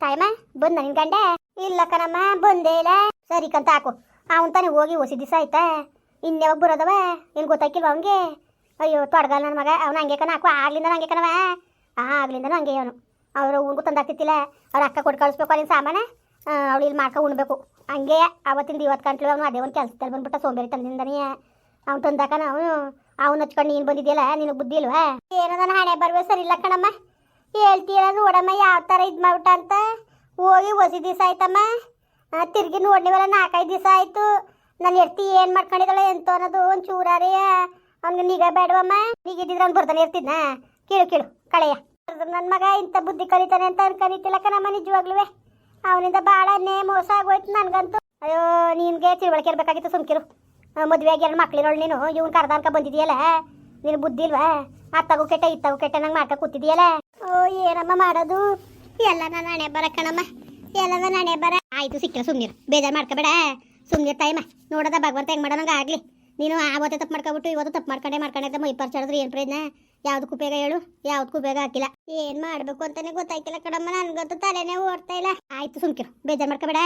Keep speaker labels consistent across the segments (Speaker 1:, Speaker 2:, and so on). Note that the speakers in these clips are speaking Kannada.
Speaker 1: ತಾಯಮ್ಮ, ಬಂದ ನಿನ್ ಗಂಡ? ಇಲ್ಲ ಕಣಮ್ಮ, ಬಂದೇ ಇಲ್ಲ. ಸರಿ ಕಂತ ಹಾಕು. ಅವನ್ ತಾನೇ ಹೋಗಿ ಹೊಸಿ ದಿವಸ ಆಯ್ತಾ? ಇನ್ಯಾವಾಗ ಬರೋದವ? ಏನ್ ಗೊತ್ತಾಕಿಲ್ವ ಅವನ್ಗೆ? ಅಯ್ಯೋ ತೊಡಗಲ್ಲ ನನ್ನ ಮಗ. ಅವ್ನು ಹಂಗೆ ಕಣ, ಹಾಕು. ಆಗ್ಲಿಂದ ಹಂಗೆ ಕಣವ ಆ, ಆಗ್ಲಿಂದನೂ ಹಂಗೆ ಅವನು. ಅವ್ರು ಉಣ್ಗೂ ತಂದಾಕ್ತಿತ್ತಿಲ್ಲ. ಅವ್ರ ಅಕ್ಕ ಕೊಟ್ಟು ಕಳಿಸ್ಬೇಕು ಅಲ್ಲಿ ಸಾಮಾನ. ಅವಳು ಇಲ್ಲಿ ಮಾಡ್ಕೊ ಉಣ್ಬೇಕು. ಹಂಗೆ ಅವತ್ತಿಂದ ಇವತ್ತು ಗಂಟ್ಲು ಅವನು ಅದೇ ಒಂದು ಕೆಲಸದಲ್ಲಿ ಬಂದ್ಬಿಟ್ಟ ಸೋಂಬೇರಿ ತಂದಿಂದನೇ. ಅವ್ನು ತಂದಾಕನ ಅವನು. ಅವ್ನು ಹಚ್ಕೊಂಡು ನೀನು ಬಂದಿದ್ಯಲ್ಲ, ನಿನಗೆ ಬುದ್ಧಿ ಇಲ್ವಾ? ಏನೋ ನನ್ನ ಹಣೆ ಬರ್ಬೇಕು ಸರಿ ಇಲ್ಲ ಕಣಮ್ಮ. ಹೇಳ್ತೀರ ನೋಡಮ್ಮ, ಯಾವ ಥರ ಇದು ಮಾಡ್ಬಿಟ್ಟ ಅಂತ ಹೋಗಿ ಹೊಸ ದಿವಸ ಆಯ್ತಮ್ಮ. ತಿರುಗಿ ನೋಡ್ನಿವಲ್ಲ ನಾಲ್ಕೈದು ದಿವಸ ಆಯಿತು. ನಾನು ಹೆಡ್ತಿ ಏನು ಮಾಡ್ಕೊಂಡಿದ್ದಾಳೆ ಎಂತ ಅನ್ನೋದು ಒಂದು ಚೂರಾರೇ ಅವ್ನಿಗೆ ನಿಗ ಬೇಡವಮ್ಮ. ನೀಗಿದ್ದಿದ್ರೆ ಅವ್ನು ಬರ್ತಾನೆ ಇರ್ತಿದ್ನ. ಕೇಳು ಕೇಳು, ಕಳೆಯ. ನನ್ನ ಮಗ ಇಂಥ ಬುದ್ಧಿ ಕಲಿತಾನೆ ಅಂತ ಅನ್ಕೊಂಡಿತ್ತಿಲ್ಲಕ್ಕ ನಮ್ಮ ನಿಜವಾಗ್ಲೂ ಅವನಿಂದ ಭಾಳ ನೇ ಮೋಸ ಆಗೋಯ್ತು ನನಗಂತೂ. ಅಯ್ಯೋ, ನಿನಗೆ ತಿಳುವಳಿಕೆ ಇರಬೇಕಾಗಿತ್ತು, ಸುಮ್ಕಿರು. ಮದುವೆ ಆಗಿ ಎರಡು ಮಕ್ಳಿರೋಳು ನೀನು. ಇವ್ನು ಕರ್ದ ಅನ್ಕ ಬಂದಿದೆಯಲ್ಲ? ನೀನು ಬುದ್ಧಿ ಇಲ್ವಾ? ಅತ್ತಾಗೂ ಕೆಟ್ಟ, ಇತ್ತಾಗೂ ಕೆಟ್ಟ, ನಂಗೆ ಮಾಡ್ಕ ಕೂತಿದೆಯಲ್ಲ? ಓ ಏನಮ್ಮ ಮಾಡೋದು? ಎಲ್ಲ ನನ್ನ ಹಣೆ ಬರ ಕಣಮ್ಮ. ಎಲ್ಲ ನನ್ನ ಹಣೆ ಬರ. ಆಯ್ತು ಸಿಕ್ಕಿಲ್ಲ ಸುಮ್ನಿರು. ಬೇಜಾರು ಮಾಡ್ಕೋಬೇಡ. ಸುಮ್ನಿರು ತಾಯಮ್ಮ. ನೋಡದ ಭಗವಂತ ಹೆಂಗೆ ಮಾಡೋಣಂಗೆ ಆಗಲಿ. ನೀನು ಆವತ್ತೇ ತಪ್ಪು ಮಾಡ್ಕೊಬಿಟ್ಟು ಇವತ್ತು ತಪ್ಪು ಮಾಡ್ಕೊಂಡೆ ಮಾಡ್ಕೊಂಡೆ ಮೈ ಪರ್ಚಾಡಿದ್ರೆ ಏನು ಪ್ರಯೋಜನ? ಯಾವ್ದಕ್ಕೂ ಬೇಗ ಹೇಳು. ಯಾವ್ದಕ್ಕೂ ಬೇಗ ಹಾಕಿಲ್ಲ. ಏನು ಮಾಡ್ಬೇಕು ಅಂತಾನೆ ಗೊತ್ತಾಯ್ತಿಲ್ಲ ಕಣಮ್ಮ. ನನ್ಗಂತೂ ತಲೆನೇ ಓಡ್ತಾ ಇಲ್ಲ. ಆಯ್ತು, ಸುಮ್ಕಿರು. ಬೇಜಾರು ಮಾಡ್ಕೋಬೇಡ.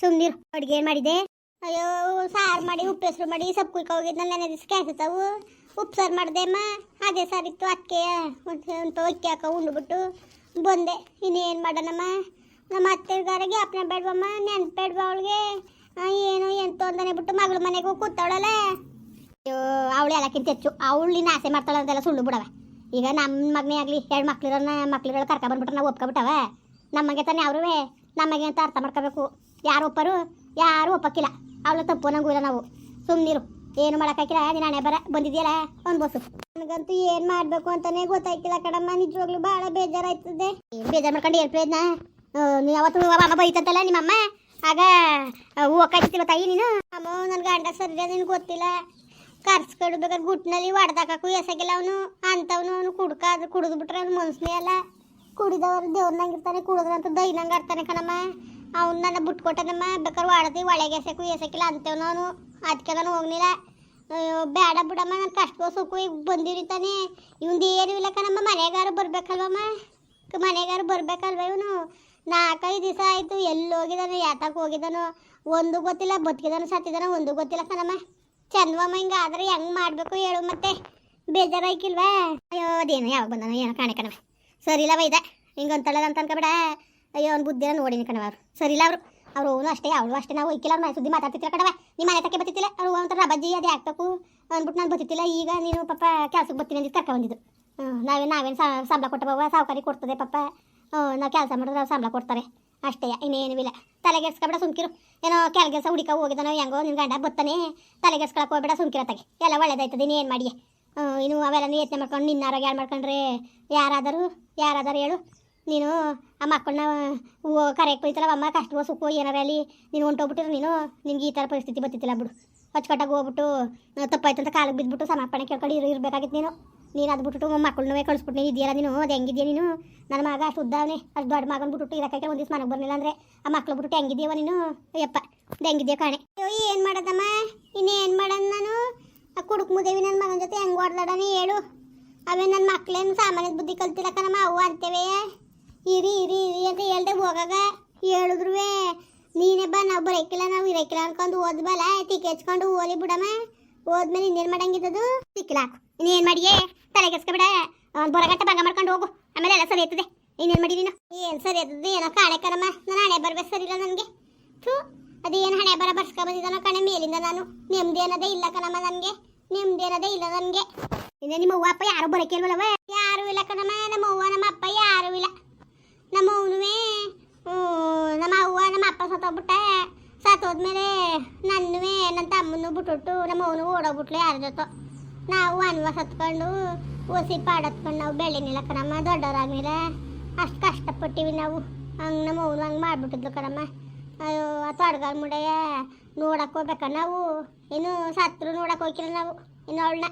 Speaker 1: ಸುಮ್ನಿರು. ಅಡುಗೆ ಏನ್ ಮಾಡಿದೆ? ಅಯ್ಯೋ, ಸಾರು ಮಾಡಿ ಉಪ್ಪು ಹೆಸರು ಮಾಡಿ ಸೊಪ್ಪು ಕುಯ್ಕೊ ಹೋಗಿದ್ನಲ್ಲ ನೆನೆ ದಿವಸ ಕ್ಯಾಸಿತಾವು ಉಪ್ಪು ಸಾರು ಮಾಡಿದೆ ಅಮ್ಮ. ಅದೇ ಸಾರಿತ್ತು ಅದಕ್ಕೆ ಒಂದು ಅಕ್ಕಿ ಹಾಕ ಉಂಡ್ಬಿಟ್ಟು ಬಂದೆ. ಇನ್ನೇನು ಮಾಡೋಣಮ್ಮ? ನಮ್ಮ ಅತ್ತೆಗಾರಿಗೆ ಗ್ಯಾಪ್ನ ಬೇಡವಮ್ಮ, ನೆನ್ಪು ಬೇಡವ ಅವಳಿಗೆ. ಏನು ಎಂತ ಅಂತಾನೆ ಬಿಟ್ಟು ಮಗಳ ಮನೆಗೂ ಕೂತಾವಳಲ್ಲ. ಅಯ್ಯೋ, ಅವಳು ಎಲ್ಲಕ್ಕಿಂತ ಹೆಚ್ಚು. ಅವಳಿನ ಆಸೆ ಮಾಡ್ತಾಳೆ ಅಂತೆಲ್ಲ ಸುಳ್ಳು ಬಿಡವ. ಈಗ ನಮ್ಮ ಮಗನೇ ಆಗಲಿ, ಎರಡು ಮಕ್ಳಿರೋನ ಮಕ್ಳಿರೋ ಕರ್ಕ ಬಂದ್ಬಿಟ್ರೆ ನಾವು ಒಪ್ಕೊಬಿಟ್ಟವ. ನಮಗೆ ತಾನೇ ಅವ್ರುವೆ. ನಮಗೆ ಅಂತ ಅರ್ಥ ಮಾಡ್ಕೋಬೇಕು. ಯಾರು ಒಪ್ಪರು? ಯಾರು ಒಪ್ಪಕ್ಕಿಲ್ಲ. ಅವಳು ತಪ್ಪು ನಂಗೂ ಇಲ್ಲ ನಾವು. ಸುಮ್ಮನಿರು ಏನು ಮಾಡೋಕ್ಕಾಗಿಲ್ಲ ನೀನು ಹಣೆ ಬರ ಬಂದಿದೆಯಲ್ಲ? ಅನ್ಬೋಸು ನನಗಂತೂ ಏನು ಮಾಡಬೇಕು ಅಂತಾನೆ ಗೊತ್ತಾಯ್ತಿಲ್ಲ ಕಡಮ್ಮ ನಿಜವಾಗ್ಲೂ ಭಾಳ ಬೇಜಾರಾಯ್ತದೆ. ಬೇಜಾರು ಮಾಡ್ಕೊಂಡು ಏನು ಪ್ರಯತ್ನ ನೀವು ಯಾವತ್ತು ಅಮ್ಮ ಬೈತಂತಲ್ಲ ನಿಮ್ಮಮ್ಮ? ಆಗ ಹೋಗ್ಕಾಯ್ತಿಲ್ಲ ತಾಯಿ ನೀನು? ಅಮ್ಮ ನನ್ನ ಗಂಡ ಸರಿ ನಿನಗೆ ಗೊತ್ತಿಲ್ಲ. ಕರ್ಸ್ ಗುಟ್ನಲ್ಲಿ ಹೊಡೆದಾಕಕ್ಕೂ ಎಸಗಿಲ್ಲ ಅವನು. ಅಂತವನು ಅವನು ಕುಡ್ಕ ಕುಡಿದು ಬಿಟ್ರೆ ಅವ್ನು ಮನ್ಸನೇ ಅಲ್ಲ. ಕುಡಿದವರು ದೇವ್ರನಂಗಿರ್ತಾನೆ ಕುಡಿದ್ರಂತೂ ದೈನಂಗೆ ಆಡ್ತಾನೆ ಕಣಮ್ಮ. ಅವ್ನು ನನ್ನ ಬಿಟ್ಕೊಟ್ಟನಮ್ಮ ಬೇಕಾದ್ರೆ ಹೊಡೆದು ಒಳಗೆ ಎಸಕು ಎಸಕಿಲ್ಲ ಅಂತೇವನು ಅವನು. ಅದಕ್ಕೆ ನಾನು ಹೋಗ್ಲಿಲ್ಲ ಬೇಡ ಬಿಡಮ್ಮ, ನಾನು ಕಷ್ಟ ಸುಖ ಈಗ ಬಂದಿರಿತಾನೆ ಇವಂದು ಏನು ಇಲ್ಲ ಕಣಮ್ಮ, ಮನೆಗಾರು ಬರ್ಬೇಕಲ್ವಮ್ಮ? ಮನೆಗಾರು ಬರ್ಬೇಕಲ್ವ ಇವನು? ನಾಲ್ಕೈದು ದಿವಸ ಆಯಿತು, ಎಲ್ಲಿ ಹೋಗಿದಾನು ಯಾತಕ್ಕೆ ಹೋಗಿದಾನು, ಒಂದು ಗೊತ್ತಿಲ್ಲ, ಬದುಕಿದಾನೋ, ಸತ್ತಿದಾನೋ, ಒಂದು ಗೊತ್ತಿಲ್ಲ ಕಣಮ್ಮ. ಚಂದವಮ್ಮ ಹಿಂಗೆ ಆದ್ರೆ ಹೆಂಗೆ ಮಾಡಬೇಕು ಹೇಳು ಮತ್ತೆ. ಬೇಜಾರಾಯ್ಕಿಲ್ವಾ? ಅಯ್ಯೋ, ಅದೇನು, ಯಾವಾಗ ಬಂದಾನೋ ಏನೋ ಕಾಣೆ ಕಣವ ಇಲ್ಲವ ಇದೆ. ಹಿಂಗೆ ಅಂತಳದ ಅಂತ ಅನ್ಕೋಬೇಡ. ಅಯ್ಯೋ, ಅವ್ನು ಬುದ್ಧಿನ ನೋಡಿನಿ ಕಣವ ಅವರು. ಸರಿಲ್ಲ ಅವರು? ಅವ್ರು ಅಷ್ಟೇ ಅವಳು ಅಷ್ಟೇ, ನಾವು ಇಕ್ಕಿಲ್ಲ ಮನೆ ಸುದ್ದಿ ಮಾತಾಡ್ತಿಲ್ಲ ಕಡವೆ ನಿಮ್ಮ ಮನೆ ತಕ್ಕೆ ಬತ್ತಿತ್ತಿಲ್ಲ ಅವ್ರು ಒಂಥರ ಬಜ್ಜಿ ಅದೇ ಹಾಕ್ಬೇಕು ಅಂದ್ಬಿಟ್ಟು ನಾನು ಬತ್ತಿತ್ತಿಲ್ಲ ಈಗ ನೀನು ಪಾಪ ಕೆಲಸಕ್ಕೆ ಬರ್ತೀನಿ ಅಂದಿದ್ದು ಕರ್ಕ ಬಂದಿದ್ದು. ಹ್ಞೂ ನಾವೇ, ನಾವೇನು ಸಂಬಳ ಕೊಟ್ಟಬವ ಸಾವುಕಾರಿ ಕೊಡ್ತದೆ ಪಾಪ. ಹ್ಞೂ ನಾವು ಕೆಲಸ ಮಾಡಿದ್ರೆ ಸಂಬಳ ಕೊಡ್ತಾರೆ. ಅಷ್ಟೇ, ಇನ್ನೇನೂ ಇಲ್ಲ. ತಲೆಗೆಡ್ಸ್ಕೊಬೇಡ ಸುಮ್ಕಿರು. ಏನೋ ಕೆಲಸ ಹುಡುಕ ಹೋಗಿದ್ದಾನೋ ಹೆಂಗೋ ನಿನ್ನ ಗಂಡ ಬತ್ತಾನೆ ತಲೆಗೆಡ್ಸ್ಕೊಳಕ್ಕೆ ಹೋಗ್ಬೇಡ ಸುಮ್ಕಿರತ್ತಾಗೆ ಎಲ್ಲ ಒಳ್ಳೇದಾಯ್ತದೆ ಇನ್ನೇನು ಮಾಡಿ ಇನ್ನು ಅವೆಲ್ಲ ಯತ್ನೆ ಮಾಡ್ಕೊಂಡು ನಿನ್ನ ಆರೋಗ್ಯ ಮಾಡ್ಕೊಂಡ್ರೆ ಯಾರಾದರೂ ಯಾರಾದರೂ ಹೇಳು. ನೀನು ಆ ಮಕ್ಕಳನ್ನ ಕರೆಯಕ್ಕೆ ಹೋಯ್ತಲ್ಲ ಅಮ್ಮ ಕಷ್ಟವೋ ಸುಖವೋ ಏನಾರ ಅಲ್ಲಿ ನೀನು ಹೊಂಟೋಗ್ಬಿಟ್ಟಿರು ನೀನು ನಿನ್ಗೆ ಈ ಥರ ಪರಿಸ್ಥಿತಿ ಬರ್ತಿತ್ತಿಲ್ಲ ಬಿಡು. ಅಚ್ಚುಕಟ್ಟಾಗಿ ಹೋಗ್ಬಿಟ್ಟು ತಪ್ಪಾಯ್ತಂತ ಕಾಲಿಗೆ ಬಿದ್ದುಬಿಟ್ಟು ಸಮರ್ಪಣೆ ಕೇಳ್ಕೊಂಡು ಇರು, ಇರಬೇಕಾಗಿತ್ತು ನೀನು. ನೀನು ಅದು ಬಿಟ್ಬಿಟ್ಟು ಮಕ್ಕಳನ್ನೂ ಕಳಿಸ್ಬಿಟ್ಟು ಇದೆಯಲ್ಲ ನೀನು ಅದು ಹೆಂಗಿದ್ಯಾ ನೀನು? ನನ್ನ ಮಗ ಅಷ್ಟು ಉದ್ದಾವನೆ ಅಷ್ಟು ದೊಡ್ಡ ಮಗನ ಬಿಟ್ಬಿಟ್ಟು ಇರಕ್ಕೆ ಒಂದು ದಿವಸ ಮನೆಗೆ ಬರಲಿಲ್ಲ ಅಂದರೆ. ಆ ಮಕ್ಳು ಬಿಟ್ಬಿಟ್ಟು ಹೆಂಗಿದ್ಯವ ನೀನು? ಯಪ್ಪ ಹೆಂಗಿದೆಯೋ ಕಾಣೆ. ಅಯ್ಯೋ, ಏನು ಮಾಡೋದಮ್ಮ? ಇನ್ನೇನು ಮಾಡೋದು ನಾನು? ಆ ಕುಡುಕು ಮುದೇವಿ ನನ್ನ ಮಗನ ಜೊತೆ ಹೆಂಗೆ ಹೊಡ್ದಾಡನೆ ಹೇಳು. ಅವೇ ನನ್ನ ಮಕ್ಳೇನು ಸಾಮಾನ್ಯದ ಬುದ್ಧಿ ಕಲ್ತಿರಕ್ಕ ನಮ್ಮ ಅವು ಅಂತೇವೆ ಇರಿ ಇರಿ ಇರಿ ಅಂತ ಹೇಳ್ದೆ ಹೋಗಾಗ. ಹೇಳಿದ್ರು ನೀನೇ ಬಾ, ನಾವು ಬರಕಿಲ್ಲ ನಾವು ಇರಕಿಲ್ಲ ಅನ್ಕೊಂಡು ಓದ್ಬಲ್ಲ ಟಿಕೆ ಹಚ್ಕೊಂಡು ಓಲಿ ಬಿಡಮ್ಮ ಹೋದ್ಮೇಲೆ ಇನ್ನೇನು ಮಾಡಂಗಿದ್ದದು? ಸಿಕ್ಕಿಲ್ಲ ಹಾಕು. ಇನ್ನೇನು ಮಾಡಿಯೇ? ತಲೆಗೆಸ್ಕೊಬೇಡ ಬಿಡ ಬರಗಟ್ಟ ಭಾಗ ಮಾಡ್ಕೊಂಡು ಹೋಗು. ಆಮೇಲೆ ಎಲ್ಲ ಸರಿ ಆಯ್ತದೆ. ಇನ್ನೇನು ಮಾಡಿ ನೀನು? ಏನು ಸರಿ ಆಯ್ತದೆ? ಏನೋ ಕಾಣೆ ಕಣಮ್ಮ. ನಾನು ಹಣೆ ಬರ್ಬೇಕು ಸರಿ ಇಲ್ಲ ನನಗೆ. ಥೂ ಅದೇನು ಹಣೆ ಬರ ಬರ್ಸ್ಕೊ ಬಂದಿದ್ದಾನೋ ಕಣೆ ಮೇಲಿಂದ ನಾನು. ನೆಮ್ಮದಿ ಅನ್ನೋದೇ ಇಲ್ಲ ಕಣಮ್ಮ ನನಗೆ. ನೆಮ್ಮದಿ ಇಲ್ಲ ನನಗೆ. ಇನ್ನೇ ನಿಮ್ಮ ಅವ್ವ ಅಪ್ಪ ಯಾರು ಬರೋಕೆ ಇಲ್ವಲ್ಲವ ಯಾರು ಇಲ್ಲ ಕಣಮ್ಮ ನಮ್ಮ ಅವ್ವ ನಮ್ಮ ಅಪ್ಪ ಯಾರು ಇಲ್ಲ ನಮ್ಮ ಅವನುವೇ ನಮ್ಮ ಅವ್ವ ನಮ್ಮ ಅಪ್ಪ ಸತ್ತೋಗ್ಬಿಟ್ಟ ಸತ್ತೋದ್ಮೇಲೆ ನನ್ನುವೇ ನನ್ನ ಬಿಟ್ಬಿಟ್ಟು ನಮ್ಮ ಅವನು ಓಡೋಗ್ಬಿಟ್ಲು ಯಾರ ಜೊತೆ. ನಾವು ಅನ್ವ ಹತ್ಕೊಂಡು ಓಸಿ ಪಾಡತ್ಕೊಂಡು ನಾವು ಬೆಳೆನಿಲ್ಲ ಕಣಮ್ಮ ದೊಡ್ಡವರಾಗ್ಲಿಲ್ಲ ಅಷ್ಟು ಕಷ್ಟಪಟ್ಟಿವಿ ನಾವು. ಹಂಗೆ ನಮ್ಮ ಅವನು ಹಂಗೆ ಮಾಡಿಬಿಟ್ಟಿದ್ಲು ಕಣಮ್ಮ. ಅಯ್ಯೋ, ಆ ತೊಡಗಾಲ ಮುಡೆಯ ನೋಡಕ್ಕೆ ಹೋಗ್ಬೇಕ ನಾವು. ಇನ್ನು ಸತ್ರು ನೋಡಕ್ಕೆ ಹೋಗಿಲ್ಲ ನಾವು. ಇನ್ನು ಅವಳನ್ನ.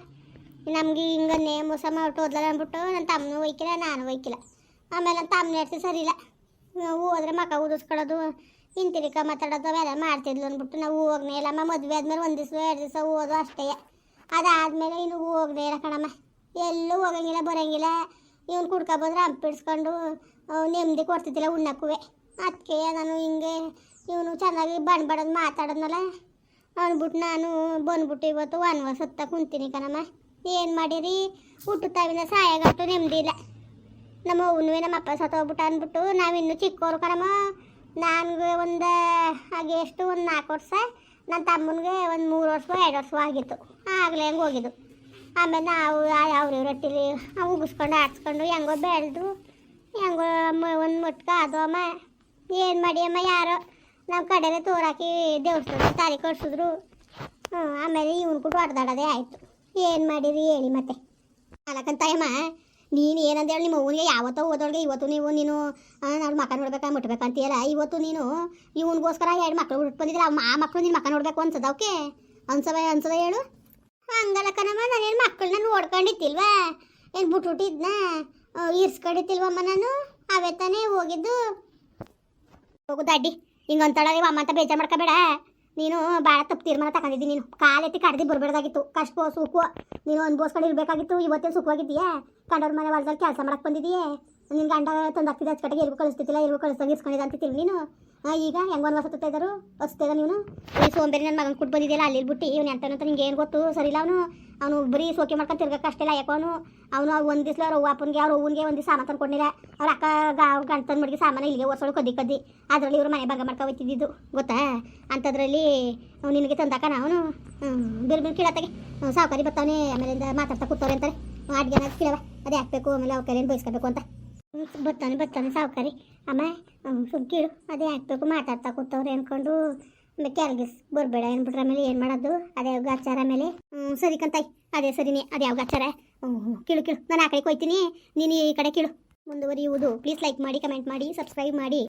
Speaker 1: ನಮ್ಗೆ ಹಿಂಗನ್ನೇ ಮೋಸ ಮಾಡ್ಬಿಟ್ಟು ಹೋದ್ಲಲ್ಲ ಅಂದ್ಬಿಟ್ಟು ನನ್ನ ತಮ್ಮನೂ ಹೋಯ್ಕಿಲ್ಲ, ನಾನು ಒಯ್ಕಿಲ್ಲ ಆಮೇಲೆ ನನ್ನ ತಮ್ಮನ ಸರಿ ಇಲ್ಲ ಹೋದ್ರೆ ಮಕ್ಕ ಊದಿಸ್ಕೊಳ್ಳೋದು ಹಿಂತಿರಿಕ ಮಾತಾಡೋದು ಅವೆಲ್ಲ ಮಾಡ್ತಿದ್ಲು ಅಂದ್ಬಿಟ್ಟು ನಾವು ಹೋಗ್ನೇ ಇಲ್ಲಮ್ಮ ಮದುವೆ ಆದ್ಮೇಲೆ ಒಂದು ದಿವಸ ಎರಡು ದಿವಸ ಓದು ಅಷ್ಟೇ. ಅದಾದ್ಮೇಲೆ ಇನ್ನು ಹೋಗದೆ ಇಲ್ಲ ಕಣಮ್ಮ. ಎಲ್ಲೂ ಹೋಗಂಗಿಲ್ಲ, ಬರಂಗಿಲ್ಲ. ಇವ್ನು ಕುಡ್ಕೊ ಬಂದ್ರೆ ಹಂಪಿಡ್ಸ್ಕೊಂಡು ನೆಮ್ಮದಿ ಕೊಡ್ತಿದ್ದಿಲ್ಲ ಉಣ್ಣಕ್ಕೂ ಅದಕ್ಕೆ ನಾನು ಹಿಂಗೆ ಇವನು ಚೆನ್ನಾಗಿ ಬಣ್ಣ ಬಡೋದು ಮಾತಾಡೋದ್ನಲ್ಲ. ಅಂದ್ಬಿಟ್ಟು ನಾನು ಬಂದ್ಬಿಟ್ಟು ಇವತ್ತು ವನವಾಸ ಸುತ್ತ ಕುಂತೀನಿ ಕಣಮ್ಮ. ಏನು ಮಾಡಿರಿ? ಹುಟ್ಟು ತಾವಿನ ಸಾಯಾಗಟ್ಟು ನೆಮ್ಮದಿ ಇಲ್ಲ. ನಮ್ಮ ಅವ್ವನು ನಮ್ಮ ಅಪ್ಪ ಸತ್ತೋಗ್ಬಿಟ್ಟು ಅಂದ್ಬಿಟ್ಟು ನಾವಿನ್ನೂ ಚಿಕ್ಕವರು ಕಣಮ್ಮ. ನನಗೆ ಒಂದು, ಹಾಗೆ ಎಷ್ಟು, ಒಂದು ನಾಲ್ಕು ವರ್ಷ ನನ್ನ ತಮ್ಮನಿಗೆ ಒಂದು ಮೂರು ವರ್ಷ, ಎರಡು ವರ್ಷ ಆಗಿತ್ತು. ಆಗಲೇ ಹಂಗೆ ಹೋಗಿದ್ದು. ಆಮೇಲೆ ನಾವು ಅವ್ರ ರೊಟ್ಟಿಲಿ ಉಗಿಸ್ಕೊಂಡು, ಆಡಿಸ್ಕೊಂಡು, ಹೆಂಗೋ ಬೆಳೆದು, ಹೆಂಗೋ ಒಂದು ಮುಟ್ಕ, ಅದು ಅಮ್ಮ, ಏನು ಮಾಡಿ ಅಮ್ಮ, ಯಾರೋ ನಮ್ಮ ಕಡೆನೇ ತೋರಾಕಿ ದೇವಸ್ಥಾನ ತಾರಿ ಕಟ್ಸಿದ್ರು ಹ್ಞೂ ಆಮೇಲೆ ಇವನು ಕೂಡ ಹೊಡೆದಾಡೋದೇ ಆಯಿತು. ಏನು ಮಾಡಿರಿ ಹೇಳಿ ಮತ್ತೆ. ಅಲ್ಲಕ್ಕಂತಾಯಮ್ಮ ನೀನು ಏನಂತ ಹೇಳಿ ನಿಮ್ಮ ಅವ್ವನಿಗೆ, ಯಾವತ್ತೋ ಓದೋಳಿಗೆ ಇವತ್ತು ನೀವು ನೀನು ನಾವು ಮಕ್ಕ ನೋಡ್ಬೇಕಾ ಮುಟ್ಬೇಕಂತೀಯಲ್ಲ ಇವತ್ತು ನೀನು, ಇವನಿಗೋಸ್ಕರ ಎರಡು ಮಕ್ಕಳು ಹುಟ್ಟು ಬಂದಿದ್ರೆ ಆ ಮಕ್ಕಳು ನಿನ್ನ ಮಕ್ಕ ನೋಡ್ಬೇಕು ಅನ್ಸದ ಓಕೆ ಅನ್ಸವ ಅನ್ಸದ ಹೇಳು. ಹಂಗಲ್ಲ ಕಣಮ್ಮ ನಾನೇನು ಮಕ್ಕಳನ್ನ ನೋಡ್ಕೊಂಡಿತ್ತಿಲ್ವಾ ಏನು ಬಿಟ್ಬಿಟ್ಟಿದ್ನ? ಇರ್ಸ್ಕೊಂಡಿತ್ತಿಲ್ವಮ್ಮ ನಾನು? ಅವೇ ತಾನೇ ಹೋಗಿದ್ದು. ಹೋಗು ಅಡ್ಡಿ ಹಿಂಗೆ ಅಂತಳ ಅಮ್ಮ ಅಂತ ಬೇಜಾರು ಮಾಡ್ಕೋಬೇಡ. ನೀನು ಭಾಳ ತಪ್ಪು ತೀರ್ಮಾನ ತಗೊಂಡಿದ್ದಿ. ನೀನು ಕಾಲೆತ್ತಿ ಕಡ್ದು ಬರಬೇಡ್ದಾಗಿತ್ತು. ಕಷ್ಟ ಸುಖ. ನೀನು ಅನ್ಭವಿಸ್ಕೊಂಡು ಇರಬೇಕಾಗಿತ್ತು ಇವತ್ತೇ ಸುಖವಾಗಿದ್ದೀಯಾ? ಕಂಡವ್ರ ಮನೆ ಹೊಲದಲ್ಲಿ ಕೆಲಸ ಮಾಡಕ್ಕೆ ಬಂದಿದ್ದೀಯೇ? ನಿನ್ನ ಗಂಡ ತಂದಾಗ್ತಿದ್ದ ಅಚ್ಚಕಟ್ಟಿಗೆ ಎಲ್ಗೂ ಕಳಿಸ್ತಿದ್ದಿಲ್ಲ ಎಲ್ಗೂ ಕಳಿಸ್ದಂಗೆ ಇಸ್ಕೊಂಡಿದ್ದ ಅಂತಿದ್ದೀನಿ ನೀನು? ಈಗ ಹೆಂಗೆ ಒಂದು ಇದ್ದಾರು? ಹಚ್ತಿದ್ದ ನೀನು ಈ ಸೋಂಬೇರಿ ನನ್ನ ಮಗನ ಕೊಟ್ಟು ಬಂದಿದ್ದಿಲ್ಲ ಅಲ್ಲಿ ಬಿಟ್ಟು ಇವ್ನು ಎಂತನಂತ ನಿಂಗೆ ಏನು ಗೊತ್ತು? ಸರಿ ಇಲ್ಲ ಅವನು. ಅವನು ಬರೀ ಸೋಕೆ ಮಾಡ್ಕೊಂಡು ತಿರ್ಗಕ್ಕೆ ಅಷ್ಟೇ ಯಾಕೋ ಅವನು. ಅವನು ಒಂದು ದಿವ್ಸ ಅವ್ರ ಅಪ್ಪನಿಗೆ ಅವ್ರ ಅವ್ವನಿಗೆ ಒಂದು ಸಾಮಾನು ತಂದ್ಕೊಂಡಿಲ್ಲ ಅವ್ರ ಅಕ್ಕ ಗಾ ಗಂಟನ ಮಡಿಗೆ ಸಾಮಾನು ಇಲ್ಲಿಗೆ ಒರ್ಸೋಳು ಕದ್ದಿ ಕದ್ದಿ. ಅದರಲ್ಲಿ ಇವ್ರು ಮನೆ ಭಾಗ ಮಾಡ್ಕೊ ಹೋಗ್ತಿದ್ದಿದ್ದು ಗೊತ್ತಾ? ಅಂಥದ್ರಲ್ಲಿ ಅವ್ನು ನಿನಗೆ ತಂದಾಕ ಅವನು? ಬಿರ್ ಬಿರ್ ಕೀಳತ್ತಾಗೆ ಸಾವುಕಾರಿ ಬರ್ತಾವನೆ ಆಮೇಲೆ ಮಾತಾಡ್ತಾ ಕೂತವ್ರೆ ಅಂತಾರೆ. ಅಡ್ಗೆ ಕೇಳವ ಅದೇ ಹಾಕ್ಬೇಕು, ಆಮೇಲೆ ಅವ್ರ ಕೈಲೇನು ಬಯಸ್ಕೋಬೇಕು ಅಂತ. ಬರ್ತಾನೆ ಬರ್ತಾನೆ, ಸಾವುಕಾರಿ. ಅಮ್ಮ ಕೀಳು. ಅದೇ ಹಾಕ್ಬೇಕು ಮಾತಾಡ್ತಾ ಕೂತವ್ರು ಅಂದ್ಕೊಂಡು ಆಮೇಲೆ ಕ್ಯಾಲ್ಗಿಸ್ ಬರಬೇಡ ಅಂದ್ಬಿಟ್ರೆ ಆಮೇಲೆ ಏನು ಮಾಡೋದು? ಅದೇ ಗಾಚಾರ ಆಮೇಲೆ. ಹ್ಞೂ ಸರಿ ಕಂತಾಯಿ. ಅದೇ ಸರಿನೇ, ಅದೇ ಯಾವ ಗಾಚಾರ ಹ್ಞೂ ಕೀಳು ಕೀಳು. ನಾನು ಆ ಕಡೆ ಕೊಯ್ತೀನಿ. ನೀನು ಈ ಕಡೆ ಕೀಳು. ಮುಂದುವರಿಯುವುದು. ಪ್ಲೀಸ್ ಲೈಕ್ ಮಾಡಿ ಕಮೆಂಟ್ ಮಾಡಿ ಸಬ್ಸ್ಕ್ರೈಬ್ ಮಾಡಿ.